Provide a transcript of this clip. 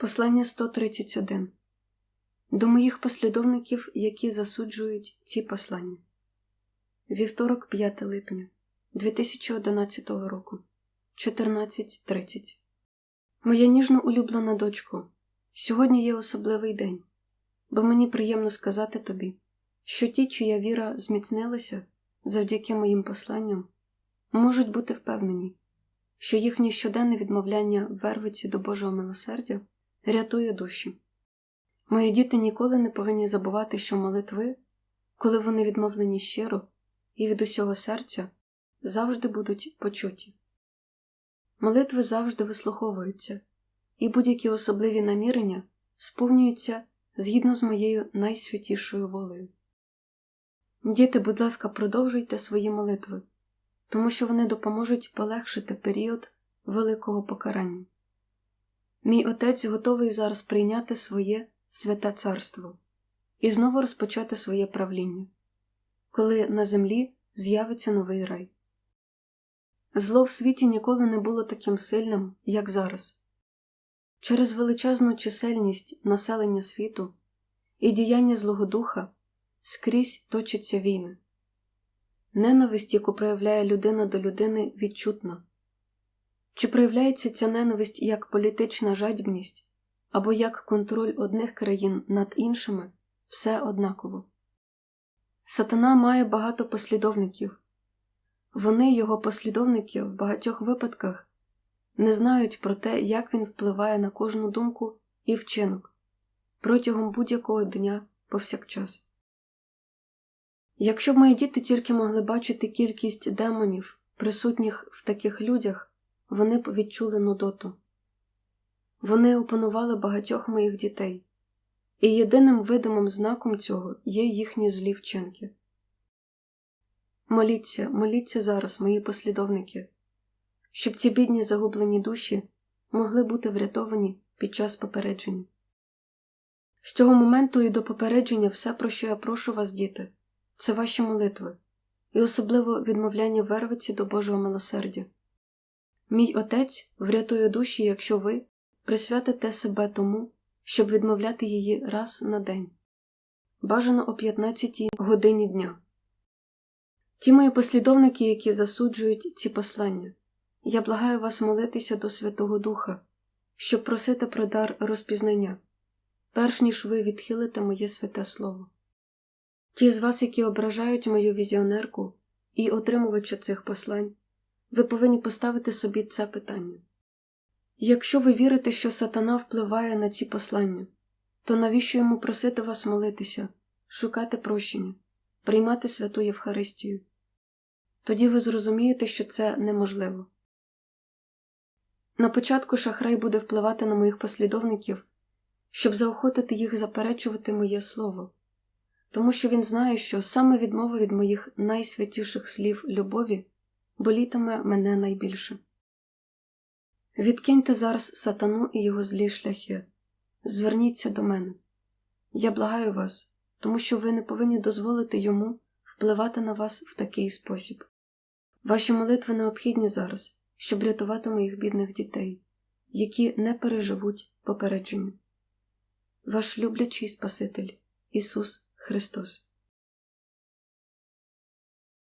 Послання 131 До моїх послідовників, які засуджують ці послання. Вівторок, 5 липня 2011 року, 14.30 Моя ніжно улюблена дочко, сьогодні є особливий день, бо мені приємно сказати тобі, що ті, чия віра зміцнилася завдяки моїм посланням, можуть бути впевнені, що їхнє щоденне відмовляння в вервиці до Божого милосердя рятує душі. Мої діти ніколи не повинні забувати, що молитви, коли вони відмовлені щиро і від усього серця, завжди будуть почуті. Молитви завжди вислуховуються, і будь-які особливі намірення сповнюються згідно з моєю найсвятішою волею. Діти, будь ласка, продовжуйте свої молитви, тому що вони допоможуть полегшити період великого покарання. Мій отець готовий зараз прийняти своє святе царство і знову розпочати своє правління, коли на землі з'явиться новий рай. Зло в світі ніколи не було таким сильним, як зараз. Через величезну чисельність населення світу і діяння Злого Духа скрізь точаться війни. Ненависть, яку проявляє людина до людини, відчутна. Чи проявляється ця ненависть як політична жадібність або як контроль одних країн над іншими, все однаково. Сатана має багато послідовників. Вони, його послідовники, в багатьох випадках не знають про те, як він впливає на кожну думку і вчинок протягом будь-якого дня повсякчас. Якщо б мої діти тільки могли бачити кількість демонів, присутніх в таких людях, вони б відчули нудоту. Вони опанували багатьох моїх дітей, і єдиним видимим знаком цього є їхні злі вчинки. Моліться, моліться зараз, мої послідовники, щоб ці бідні загублені душі могли бути врятовані під час попередження. З цього моменту і до попередження все, про що я прошу вас, діти, це ваші молитви, і особливо відмовляння вервиці до Божого милосердя. Мій отець врятує душі, якщо ви присвятите себе тому, щоб відмовляти її раз на день, бажано о 15 годині дня. Ті мої послідовники, які засуджують ці послання, я благаю вас молитися до Святого Духа, щоб просити про дар розпізнання, перш ніж ви відхилите моє святе Слово. Ті з вас, які ображають мою візіонерку і отримувача цих послань, ви повинні поставити собі це питання. Якщо ви вірите, що сатана впливає на ці послання, то навіщо йому просити вас молитися, шукати прощення, приймати святу Євхаристію? Тоді ви зрозумієте, що це неможливо. На початку шахрай буде впливати на моїх послідовників, щоб заохотити їх заперечувати моє слово, тому що він знає, що саме відмова від моїх найсвятіших слів любові болітиме мене найбільше. Відкиньте зараз сатану і його злі шляхи, зверніться до мене. Я благаю вас, тому що ви не повинні дозволити йому впливати на вас в такий спосіб. Ваші молитви необхідні зараз, щоб рятувати моїх бідних дітей, які не переживуть попередження. Ваш люблячий Спаситель Ісус Христос.